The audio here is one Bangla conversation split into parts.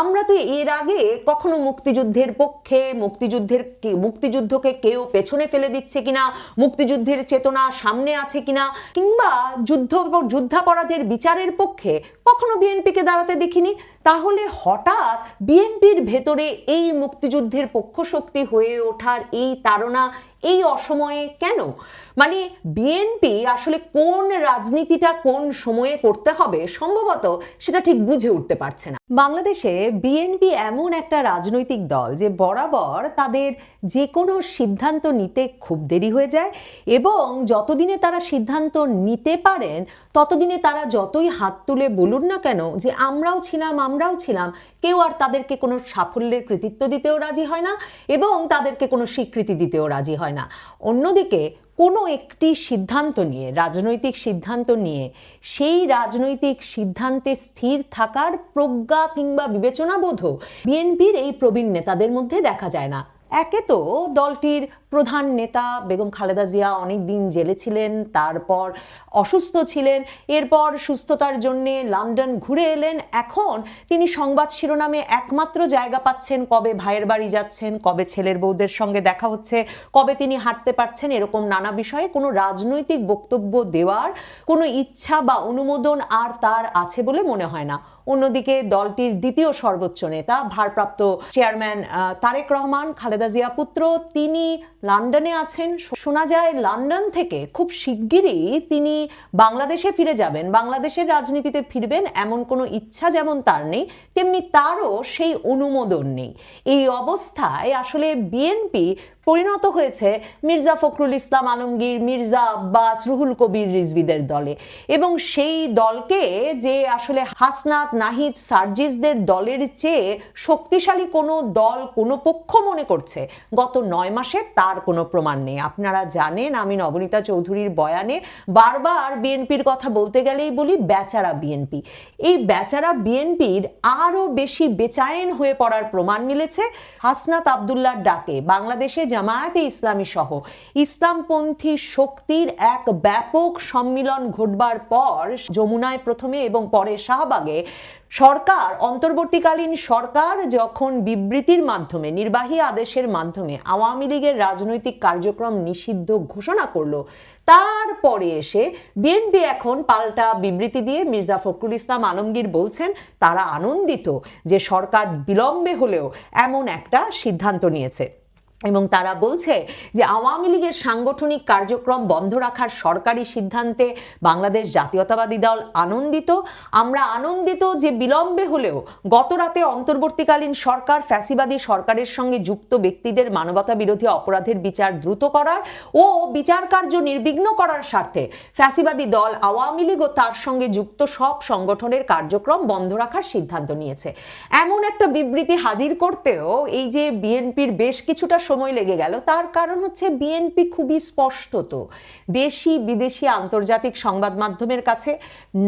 আমরা তো এর আগে কখনো মুক্তিযুদ্ধের পক্ষে, মুক্তিযুদ্ধের মুক্তিযুদ্ধকে কেউ পেছনে ফেলে দিচ্ছে কিনা, মুক্তিযুদ্ধের চেতনা সামনে আছে কিনা, কিংবা যুদ্ধ যুদ্ধাপরাধের বিচারের পক্ষে কখনো বিএনপিকে দাঁড়াতে দেখিনি, তাহলে হঠাৎ বিএনপির ভেতরে এই মুক্তিযুদ্ধের পক্ষ শক্তি হয়ে ওঠার এই তাড়না এই অসময়ে কেন? মানে বিএনপি আসলে কোন রাজনীতিটা কোন সময়ে করতে হবে সম্ভবত সেটা ঠিক বুঝে উঠতে পারছে না। বাংলাদেশে বিএনপি এমন একটা রাজনৈতিক দল যে বরাবর তাদের যে কোনো সিদ্ধান্ত নিতে খুব দেরি হয়ে যায় এবং যতদিনে তারা সিদ্ধান্ত নিতে পারেন, ততদিনে তারা যতই হাত তুলে বলুন না কেন যে আমরাও ছিলাম আমরাও ছিলাম, কেউ আর তাদেরকে কোনো সাফল্যের কৃতিত্ব দিতেও রাজি হয় না এবং তাদেরকে কোনো স্বীকৃতি দিতেও রাজি হয় না। অন্যদিকে কোনো একটি সিদ্ধান্ত নিয়ে, রাজনৈতিক সিদ্ধান্ত নিয়ে, সেই রাজনৈতিক সিদ্ধান্তে স্থির থাকার প্রজ্ঞা কিংবা বিবেচনাবোধও বিএনপির এই প্রবীণ নেতাদের মধ্যে দেখা যায় না। একে তো দলটির প্রধান নেতা বেগম খালেদা জিয়া অনেক দিন জেলে ছিলেন, তারপর অসুস্থ ছিলেন, এরপর সুস্থতার জন্য লন্ডন ঘুরে এলেন। এখন তিনি সংবাদ শিরোনামে একমাত্র জায়গা পাচ্ছেন কবে ভাইয়ের বাড়ি যাচ্ছেন, কবে ছেলের বউদের সঙ্গে দেখা হচ্ছে, কবে তিনি হাঁটতে পারছেন, এরকম নানা বিষয়ে কোনো রাজনৈতিক বক্তব্য দেওয়ার কোনো ইচ্ছা বা অনুমোদন আর তার আছে বলে মনে হয় না। অন্যদিকে দলটির দ্বিতীয় সর্বোচ্চ নেতা, ভারপ্রাপ্ত চেয়ারম্যান তারেক রহমান, খালেদা জিয়া পুত্র, তিনি লন্ডনে আছেন। শোনা যায়, লন্ডন থেকে খুব শিগগিরই তিনি বাংলাদেশে ফিরে যাবেন। বাংলাদেশের রাজনীতিতে ফিরবেন এমন কোনো ইচ্ছা যেমন তার নেই, তেমনি তারও সেই অনুমোদন নেই। এই অবস্থায় আসলে বিএনপি পরিণত হয়েছে মির্জা ফখরুল ইসলাম আলমগীর, মির্জা আব্বাস, রুহুল কবির, রিজভিদের দলে। এবং সেই দলকে যে আসলে হাসনাত, নাহিদ, সার্জিসদের দলের চেয়ে শক্তিশালী কোনো দল, কোনো পক্ষ মনে করছে, গত নয় মাসে তার কোনো প্রমাণ নেই। আপনারা জানেন, আমি নবনীতা চৌধুরীর বয়ানে বারবার বিএনপির কথা বলতে গেলেই বলি, বেচারা বিএনপি। এই বেচারা বিএনপির আরও বেশি বেচায়েন হয়ে পড়ার প্রমাণ মিলেছে হাসনাত আবদুল্লার ডাকে। বাংলাদেশে জামায়াতে ইসলামী সহ ইসলামপন্থী শক্তির এক ব্যাপক সম্মিলন ঘটবার পর যমুনায় প্রথমে এবং পরে শাহবাগে সরকার, অন্তর্বর্তীকালীন সরকার যখন বিবৃতির মাধ্যমে, নির্বাহী আদেশের মাধ্যমে আওয়ামী লীগের রাজনৈতিক কার্যক্রম নিষিদ্ধ ঘোষণা করল, তারপরে এসে বিএনপি এখন পাল্টা বিবৃতি দিয়ে মির্জা ফখরুল ইসলাম আলমগীর বলছেন, তারা আনন্দিত যে সরকার বিলম্বে হলেও এমন একটা সিদ্ধান্ত নিয়েছে। এবং তারা বলছে যে আওয়ামী লীগের সাংগঠনিক কার্যক্রম বন্ধ রাখার সরকারি সিদ্ধান্তে বাংলাদেশ জাতীয়তাবাদী দল আনন্দিত। আমরা আনন্দিত যে বিলম্বে হলেও গত রাতে অন্তর্বর্তীকালীন সরকার ফ্যাসিবাদী সরকারের সঙ্গে যুক্ত ব্যক্তিদের মানবতা বিরোধী অপরাধের বিচার দ্রুত করার ও বিচার কার্য নির্বিঘ্ন করার স্বার্থে ফ্যাসিবাদী দল আওয়ামী লীগ ও তার সঙ্গে যুক্ত সব সংগঠনের কার্যক্রম বন্ধ রাখার সিদ্ধান্ত নিয়েছে। এমন একটা বিবৃতি হাজির করতেও এই যে বিএনপির বেশ কিছুটা সময় লেগে গেল। তার কারণ হচ্ছে বিএনপি খুবই স্পষ্টত দেশি, বিদেশি আন্তর্জাতিক সংবাদ মাধ্যমের কাছে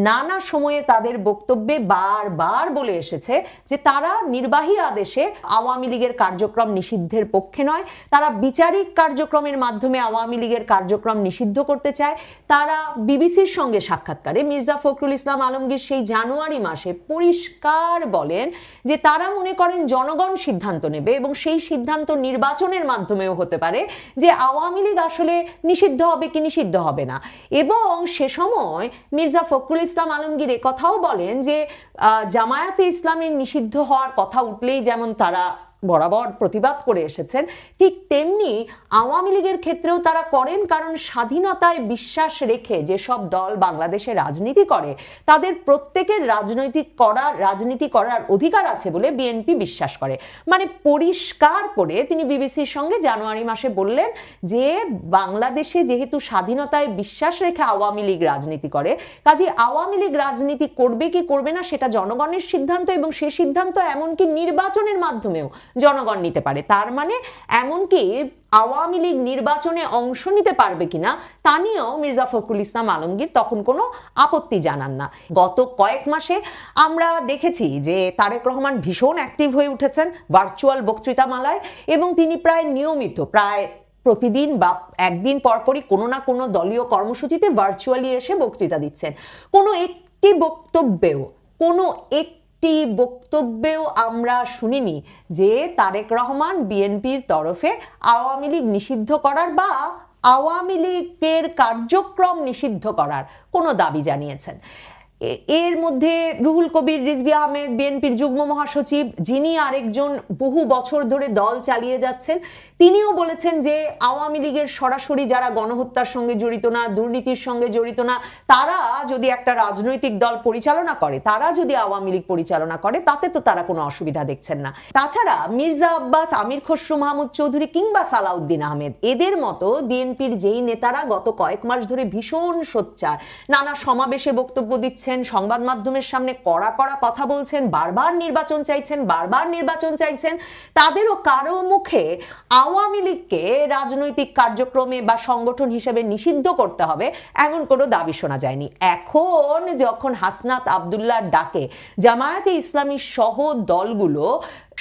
নানা সময়ে তাদের বক্তব্যে বারবার বলে এসেছে যে তারা নির্বাহী আদেশে আওয়ামী লীগের কার্যক্রম নিষিদ্ধের পক্ষে নয়। তারা বিচারিক কার্যক্রমের মাধ্যমে আওয়ামী লীগের কার্যক্রম নিষিদ্ধ করতে চায়। তারা বিবিসির সঙ্গে সাক্ষাৎকারে মির্জা ফখরুল ইসলাম আলমগীর সেই জানুয়ারি মাসে পরিষ্কার বলেন যে তারা মনে করেন জনগণ সিদ্ধান্ত নেবে এবং সেই সিদ্ধান্ত নির্বাচনের মাধ্যমেও হতে পারে যে আওয়ামী লীগ আসলে নিষিদ্ধ হবে কি নিষিদ্ধ হবে না। এবং সে সময় মির্জা ফখরুল ইসলাম আলমগীর কথাও বলেন যে জামায়াতে ইসলামের নিষিদ্ধ হওয়ার কথা উঠলেই যেমন তারা বরাবর প্রতিবাদ করে এসেছেন। ঠিক তেমনি আওয়ামী লীগের ক্ষেত্রেও তারা করেন, কারণ স্বাধীনতায় বিশ্বাস রেখে যেসব দল বাংলাদেশে রাজনীতি করে, তাদের প্রত্যেকের রাজনৈতিক করার রাজনীতি করার অধিকার আছে বলে বিএনপি বিশ্বাস করে। মানে পরিষ্কার করে তিনি বিবিসির সঙ্গে জানুয়ারি মাসে বললেন যে, বাংলাদেশে যেহেতু স্বাধীনতায় বিশ্বাস রেখে আওয়ামী লীগ রাজনীতি করে, কাজে আওয়ামী লীগ রাজনীতি করবে কি করবে না, সেটা জনগণের সিদ্ধান্ত এবং সে সিদ্ধান্ত এমনকি নির্বাচনের মাধ্যমেও জনগণ নিতে পারে। তার মানে এমনকি আওয়ামী লীগ নির্বাচনে অংশ নিতে পারবে কিনা, তা নিয়েও মির্জা ফখরুল ইসলাম আলমগীর তখন কোনো আপত্তি জানান না। গত কয়েক মাসে আমরা দেখেছি যে তারেক রহমান ভীষণ অ্যাক্টিভ হয়ে উঠেছেন ভার্চুয়াল বক্তৃতামালায় এবং তিনি প্রায় নিয়মিত, প্রায় প্রতিদিন বা একদিন পরপরই কোনো না কোনো দলীয় কর্মসূচিতে ভার্চুয়ালি এসে বক্তৃতা দিচ্ছেন। কোনো একটি বক্তব্যেও, কোনো একটি একটি বক্তব্যেও আমরা শুনিনি যে তারেক রহমান বিএনপির তরফে আওয়ামী লীগ নিষিদ্ধ করার বা আওয়ামী লীগের কার্যক্রম নিষিদ্ধ করার কোনো দাবি জানিয়েছেন। এর মধ্যে রুহুল কবির, রিজভি আহমেদ, বিএনপির যুগ্ম মহাসচিব, যিনি আরেকজন বহু বছর ধরে দল চালিয়ে যাচ্ছেন, তিনিও বলেছেন যে আওয়ামী লীগের সরাসরি যারা গণহত্যার সঙ্গে জড়িত না, দুর্নীতির সঙ্গে জড়িত না, তারা যদি একটা রাজনৈতিক দল পরিচালনা করে, তারা যদি আওয়ামী লীগ পরিচালনা করে, তাতে তো তারা কোনো অসুবিধা দেখছেন না। তাছাড়া মির্জা আব্বাস, আমির খসরু মাহমুদ চৌধুরী কিংবা সালাউদ্দিন আহমেদ, এদের মতো বিএনপির যেই নেতারা গত কয়েক মাস ধরে ভীষণ সোচ্চার, নানা সমাবেশে বক্তব্য দিচ্ছেন সংবাদ মাধ্যমের সামনে কড়া কড়া কথা বলছেন, বারবার নির্বাচন চাইছেন, বারবার নির্বাচন চাইছেন, তাদেরও কারও মুখে আওয়ামী লীগকে রাজনৈতিক কার্যক্রমে বা সংগঠন হিসেবে নিষিদ্ধ করতে হবে, এমন কোনো দাবি শোনা যায়নি। এখন যখন হাসনাত আবদুল্লার ডাকে, জামায়াতে ইসলামী সহ দলগুলো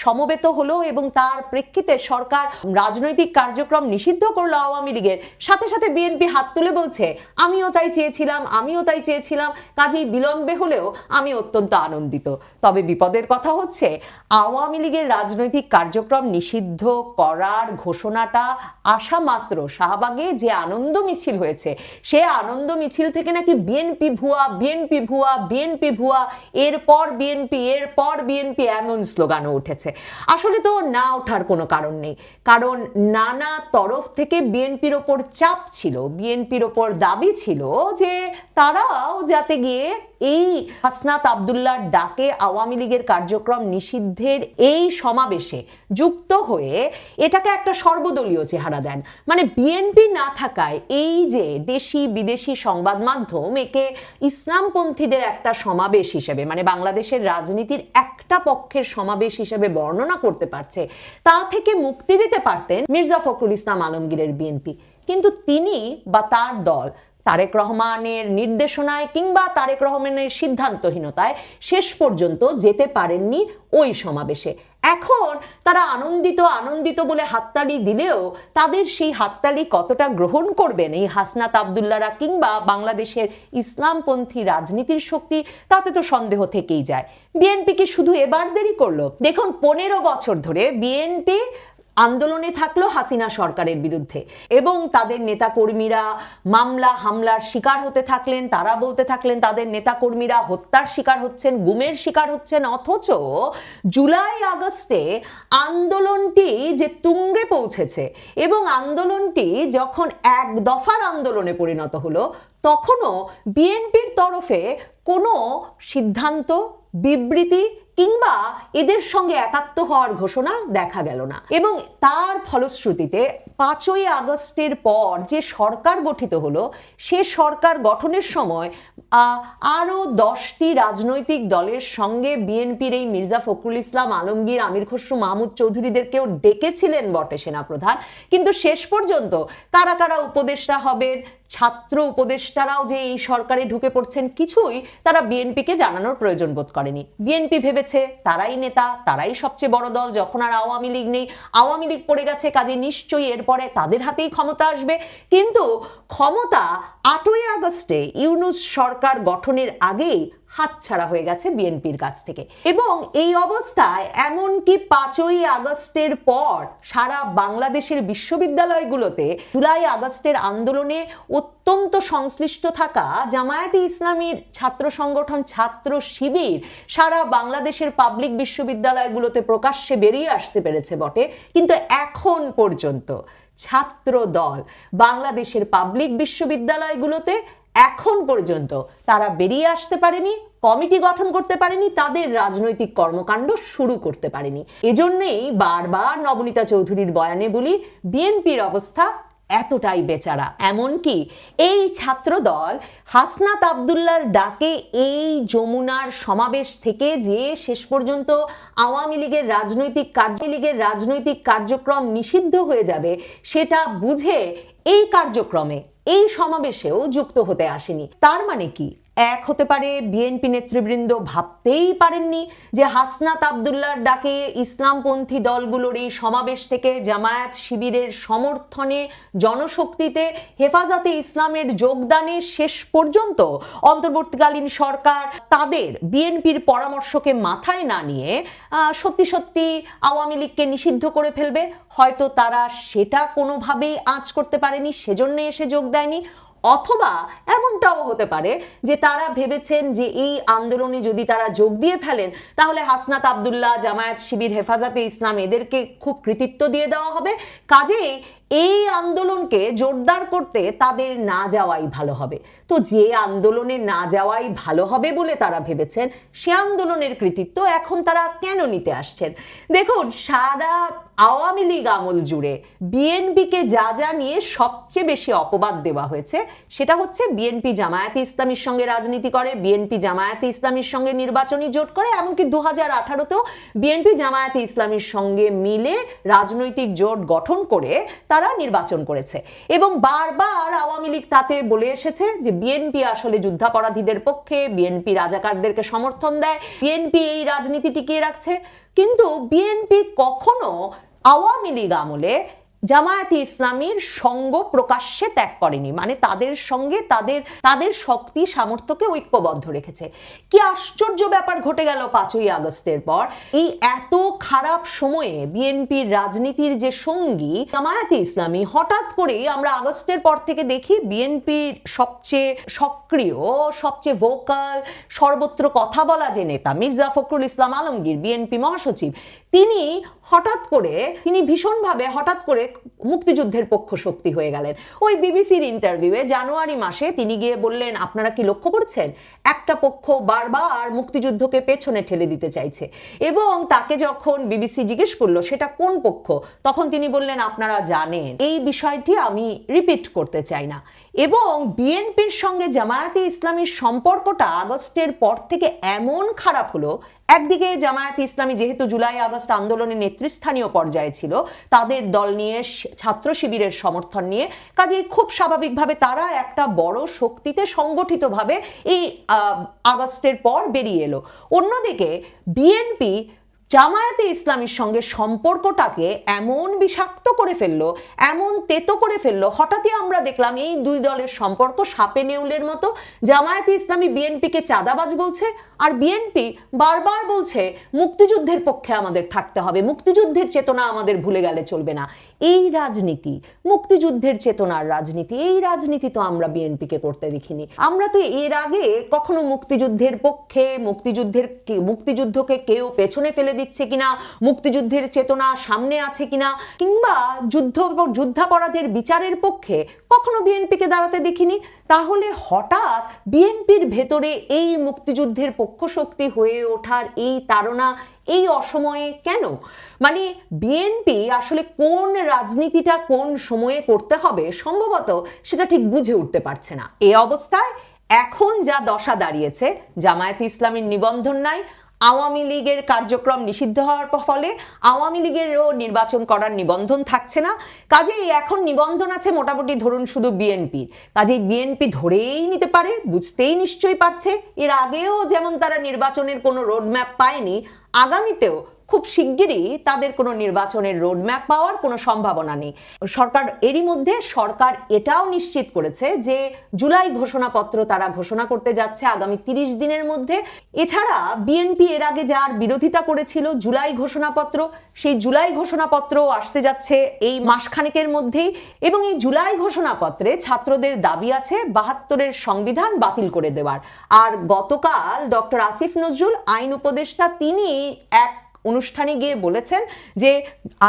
সমবেত হলো এবং তার প্রেক্ষিতে সরকার রাজনৈতিক কার্যক্রম নিষিদ্ধ করল আওয়ামী লীগের। সাথে সাথে বিএনপি হাত তুলে বলছে, আমিও তাই চেয়েছিলাম, আমিও তাই চেয়েছিলাম। কাজেই বিলম্বে হলেও আমি অত্যন্ত আনন্দিত। তবে বিপদের কথা হচ্ছে আওয়ামী লীগের রাজনৈতিক কার্যক্রম নিষিদ্ধ করার ঘোষণাটা আসা মাত্র। শাহবাগে যে আনন্দ মিছিল হয়েছে, সে আনন্দ মিছিল থেকে নাকি বিএনপি ভুয়া বিএনপি ভুয়া বিএনপি ভুয়া, এরপর বিএনপি এরপর বিএনপি এমন স্লোগানও উঠেছে। আসলে তো না ওঠার কোনো কারণ নেই, কারণ নানা তরফ থেকে বিএনপির ওপর চাপ ছিল বিএনপির ওপর দাবি ছিল যে তারাও যাতে গিয়ে এই হাসনাত আবদুল্লার ডাকে আওয়ামী লীগের কার্যক্রম নিষিদ্ধের এই সমাবেশে যুক্ত হয়ে এটাকে একটা সর্বদলীয় চেহারা দেন। মানে বিএনপি না থাকায় এই যে দেশি বিদেশি সংবাদ মাধ্যম একে ইসলামপন্থীদের একটা সমাবেশ হিসেবে মানে বাংলাদেশের রাজনীতির একটা পক্ষের সমাবেশ হিসেবে বর্ণনা করতে পারছে, তা থেকে মুক্তি দিতে পারতেন মির্জা ফখরুল ইসলাম আলমগীরের বিএনপি। কিন্তু তিনি বা তার দল তারেক রহমানের নির্দেশনায় কিংবা তারেক রহমানের সিদ্ধান্তহীনতায় শেষ পর্যন্ত যেতে পারেননি ওই সমাবেশে। এখন তারা আনন্দিত আনন্দিত বলে হাততালি দিলেও তাদের সেই হাততালি কতটা গ্রহণ করবেন? এই হাসনাত আবদুল্লারা কিংবা বাংলাদেশের ইসলামপন্থী রাজনীতির শক্তি, তাতে তো সন্দেহ থেকেই যায়। বিএনপি কি শুধু এবার দেরি করল? দেখুন, পনেরো বছর ধরে বিএনপি আন্দোলনে থাকল হাসিনা সরকারের বিরুদ্ধে। এবং তাদের নেতাকর্মীরা মামলা, হামলার শিকার হতে থাকলেন, তারা বলতে থাকলেন তাদের নেতাকর্মীরা হত্যার শিকার হচ্ছেন, গুমের শিকার হচ্ছেন। অথচ জুলাই আগস্টে আন্দোলনটি যে তুঙ্গে পৌঁছেছে এবং আন্দোলনটি যখন এক দফার আন্দোলনে পরিণত হলো, তখনও বিএনপির তরফে কোনো সিদ্ধান্ত, বিবৃতি কিংবা এদের সঙ্গে একাত্ম হওয়ার ঘোষণা দেখা গেল না। এবং তার ফলশ্রুতিতে পাঁচই আগস্টের পর যে সরকার গঠিত হলো সে সরকার গঠনের সময় আহ, আরও দশটি রাজনৈতিক দলের সঙ্গে বিএনপির এই মির্জা ফখরুল ইসলাম আলমগীর আমির খসরু মাহমুদ চৌধুরীদেরকেও ডেকেছিলেন বটে সেনাপ্রধান। কিন্তু শেষ পর্যন্ত কারা কারা উপদেষ্টা হবেন ছাত্র উপদেষ্টারাও যে এই সরকারে ঢুকে পড়ছেন কিছুই তারা বিএনপিকে জানানোর প্রয়োজন বোধ করেনি। বিএনপি ভেবেছে তারাই নেতা, তারাই সবচেয়ে বড় দল, যখন আর আওয়ামী লীগ নেই। আওয়ামী লীগ পড়ে গেছে কাজে নিশ্চয়ই এরপরে তাদের হাতেই ক্ষমতা আসবে। কিন্তু ক্ষমতা আটই আগস্টে ইউনুস সরকার গঠনের আগেই হাতছাড়া হয়ে গেছে বিএনপির কাছ থেকে। এবং এই অবস্থায় এমনকি পাঁচই আগস্টের পর সারা বাংলাদেশের বিশ্ববিদ্যালয়গুলোতে জুলাই আগস্টের আন্দোলনে অত্যন্ত সংশ্লিষ্ট থাকা জামায়াতে ইসলামীর ছাত্র সংগঠন ছাত্র শিবির সারা বাংলাদেশের পাবলিক বিশ্ববিদ্যালয়গুলোতে প্রকাশ্যে বেরিয়ে আসতে পেরেছে বটে। কিন্তু এখন পর্যন্ত ছাত্র দল বাংলাদেশের পাবলিক বিশ্ববিদ্যালয়গুলোতে এখন পর্যন্ত তারা বেরিয়ে আসতে পারেনি, কমিটি গঠন করতে পারেনি, তাদের রাজনৈতিক কর্মকাণ্ড শুরু করতে পারেনি। এজন্যেই বারবার নবনীতা চৌধুরীর বয়ানে বলি, বিএনপির অবস্থা এতটাই বেচারা। এমনকি এই ছাত্রদল হাসনাত আবদুল্লার ডাকে এই যমুনার সমাবেশ থেকে যে শেষ পর্যন্ত আওয়ামী লীগের রাজনৈতিক কার্য লীগের রাজনৈতিক কার্যক্রম নিষিদ্ধ হয়ে যাবে, সেটা বুঝে এই কার্যক্রমে এই সমাবেশেও যুক্ত হতে আসেনি। তার মানে কি? এক হতে পারে। বিএনপি নেতৃবৃন্দ ভাবতেই পারেননি যে হাসনাত আবদুল্লার ডাকে ইসলামপন্থী দলগুলোর এই সমাবেশ থেকে জামায়াত শিবিরের সমর্থনে জনশক্তিতে হেফাজতে ইসলামের যোগদানের শেষ পর্যন্ত অন্তর্বর্তীকালীন সরকার তাদের বিএনপির পরামর্শকে মাথায় না নিয়ে সত্যি সত্যি আওয়ামী লীগকে নিষিদ্ধ করে ফেলবে। হয়তো তারা সেটা কোনোভাবেই আঁচ করতে পারেনি, সেজন্য এসে যোগ দেয়নি। অথবা এমনটাও হতে পারে যে তারা ভেবেছেন যে এই আন্দোলনে যদি তারা যোগ দিয়ে ফেলেন, তাহলে হাসনাত আবদুল্লাহ জামায়াত শিবির হেফাজতে ইসলাম এদেরকে খুব কৃতিত্ব দিয়ে দেওয়া হবে। কাজেই এই আন্দোলনকে জোরদার করতে তাদের না যাওয়াই ভালো হবে। তো যে আন্দোলনে না যাওয়াই ভালো হবে বলে তারা ভেবেছেন, সে আন্দোলনের কৃতিত্ব এখন তারা কেন নিতে আসছেন? দেখুন, সারা আওয়ামী লীগ আমল জুড়ে বিএনপিকে যা যা নিয়ে সবচেয়ে বেশি অপবাদ দেওয়া হয়েছে, সেটা হচ্ছে বিএনপি জামায়াতে ইসলামীর সঙ্গে রাজনীতি করে, বিএনপি জামায়াতে ইসলামীর সঙ্গে নির্বাচনী জোট করে, এমনকি দু হাজার আঠারোতেও বিএনপি জামায়াতে ইসলামীর সঙ্গে মিলে রাজনৈতিক জোট গঠন করে তারা নির্বাচন করেছে। এবং বারবার আওয়ামী লীগ তাতে বলে এসেছে যে, বিএনপি আসলে যুদ্ধাপরাধীদের পক্ষে, বিএনপি রাজাকারদেরকে সমর্থন দেয়, বিএনপি এই রাজনীতি টিকিয়ে রাখছে। কিন্তু বিএনপি কখনো আওয়ামী লীগ আমলে জামায়াতে ইসলামীর সঙ্গ প্রকাশ্যে ত্যাগ করেনি মানে তাদের সঙ্গে তাদের তাদের শক্তি, সামর্থ্যকে ঐক্যবদ্ধ রেখেছে। কি আশ্চর্য ব্যাপার ঘটে গেল পাঁচই আগস্টের পর। এই এত খারাপ সময়ে বিএনপির রাজনীতির যে সঙ্গী জামায়াতে ইসলামী, হঠাৎ করে আমরা আগস্টের পর থেকে দেখি বিএনপির সবচেয়ে সক্রিয়, সবচেয়ে ভোকাল সর্বত্র কথা বলা যে নেতা মির্জা ফখরুল ইসলাম আলমগীর, বিএনপি মহাসচিব তিনি হঠাৎ করে, তিনি ভীষণভাবে হঠাৎ করে মুক্তিযুদ্ধের পক্ষ শক্তি হয়ে গেলেন। ওই বিবিসির ইন্টারভিউয়ে জানুয়ারি মাসে তিনি গিয়ে বললেন, আপনারা কি লক্ষ্য করছেন? একটা পক্ষ বারবার মুক্তিযুদ্ধকে পেছনে ঠেলে দিতে চাইছে। এবং তাকে যখন বিবিসি জিজ্ঞেস করল, সেটা কোন পক্ষ? তখন তিনি বললেন, আপনারা জানেন, এই বিষয়টি আমি রিপিট করতে চাই না। এবং বিএনপির সঙ্গে জামায়াতে ইসলামীর সম্পর্কটা আগস্টের পর থেকে এমন খারাপ হলো একদিকে জামায়াতে ইসলামী যেহেতু জুলাই আগস্ট আন্দোলনের নেতৃস্থানীয় পর্যায়ে ছিল, তাদের দল নিয়ে ছাত্র শিবিরের সমর্থন নিয়ে কাজে খুব স্বাভাবিকভাবে তারা একটা বড় শক্তিতে সংগঠিতভাবে এই আগস্টের পর বেরিয়ে এলো। অন্যদিকে বিএনপি জামায়াতে ইসলামীর সঙ্গে সম্পর্কটাকে এমন বিষাক্ত করে ফেলল, এমন তেতো করে ফেলল, হঠাৎই আমরা দেখলাম এই দুই দলের সম্পর্ক সাপে নেউলের মতো। জামায়াতে ইসলামী বিএনপিকে চাঁদাবাজ বলছে আর বিএনপি বারবার বলছে, মুক্তিযুদ্ধের পক্ষে আমাদের থাকতে হবে, মুক্তিযুদ্ধের চেতনা আমাদের ভুলে গেলে চলবে না। এই রাজনীতি, মুক্তিযুদ্ধের চেতনার রাজনীতি, এই রাজনীতি তো আমরা বিএনপিকে করতে দেখিনি। আমরা তো এর আগে কখনো মুক্তিযুদ্ধের পক্ষে, মুক্তিযুদ্ধের মুক্তিযুদ্ধকে কেউ পেছনে ফেলে দিচ্ছে কিনা, মুক্তিযুদ্ধের চেতনা সামনে আছে কিনা, কিংবা যুদ্ধ, যুদ্ধাপরাধের বিচারের পক্ষে কখনো বিএনপিকে দাঁড়াতে দেখিনি, তাহলে হঠাৎ বিএনপির ভেতরে এই মুক্তিযুদ্ধের পক্ষ শক্তি হয়ে ওঠার এই তারা এই অসময়ে কেন? মানে বিএনপি আসলে কোন রাজনীতিটা কোন সময়ে করতে হবে সম্ভবত সেটা ঠিক বুঝে উঠতে পারছে না। এ অবস্থায় এখন যা দশা দাঁড়িয়েছে, জামায়াত ইসলামের নিবন্ধন নাই আওয়ামী লীগের কার্যক্রম নিষিদ্ধ হওয়ার ফলে আওয়ামী লীগেরও নির্বাচন করার নিবন্ধন থাকছে না। কাজেই এখন নিবন্ধন আছে মোটামুটি ধরুন শুধু বিএনপি কাজেই বিএনপি ধরেই নিতে পারে, বুঝতেই নিশ্চয়ই পারছে। এর আগেও যেমন তারা নির্বাচনের কোনো রোডম্যাপ পায়নি, আগামীতেও খুব শিগগিরই তাদের কোনো নির্বাচনের রোডম্যাপ পাওয়ার কোনো সম্ভাবনা নেই। সরকার এরই মধ্যে সরকার এটাও নিশ্চিত করেছে যে জুলাই ঘোষণাপত্র তারা ঘোষণা করতে যাচ্ছে আগামী তিরিশ দিনের মধ্যে। এছাড়া বিএনপি এর আগে যার বিরোধিতা করেছিল জুলাই ঘোষণাপত্র, সেই জুলাই ঘোষণাপত্র আসতে যাচ্ছে এই মাসখানেকের মধ্যেই এবং এই জুলাই ঘোষণাপত্রে ছাত্রদের দাবি আছে বাহাত্তরের সংবিধান বাতিল করে দেওয়ার। আর গতকাল ডক্টর আসিফ নজরুল, আইন উপদেষ্টা, তিনি এক অনুষ্ঠানে গিয়ে বলেছেন যে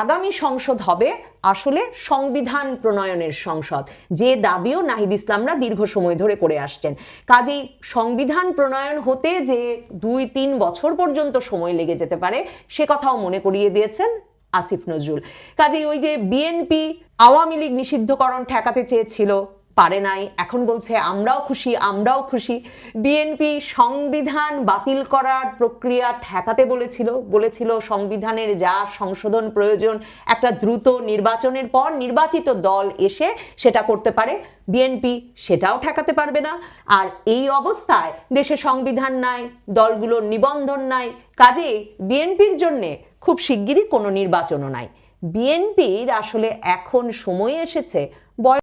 আগামী সংসদ হবে আসলে সংবিধান প্রণয়নের সংসদ। যে দাবিও নাহিদ ইসলামরা দীর্ঘ সময় ধরে করে আসছেন। কাজেই সংবিধান প্রণয়ন হতে যে দুই তিন বছর পর্যন্ত সময় লেগে যেতে পারে, সে কথাও মনে করিয়ে দিয়েছেন আসিফ নজরুল। কাজেই ওই যে বিএনপি আওয়ামী লীগ নিষিদ্ধকরণ ঠেকাতে চেয়েছিল পারে নাই। এখন বলছে, আমরাও খুশি আমরাও খুশি। বিএনপি সংবিধান বাতিল করার প্রক্রিয়া ঠেকাতে বলেছিল বলেছিল সংবিধানের যা সংশোধন প্রয়োজন, একটা দ্রুত নির্বাচনের পর নির্বাচিত দল এসে সেটা করতে পারে। বিএনপি সেটাও ঠেকাতে পারবে না। আর এই অবস্থায় দেশে সংবিধান নাই, দলগুলোর নিবন্ধন নাই, কাজে বিএনপির জন্যে খুব শিগগিরই কোনো নির্বাচনও নাই। বিএনপির আসলে এখন সময় এসেছে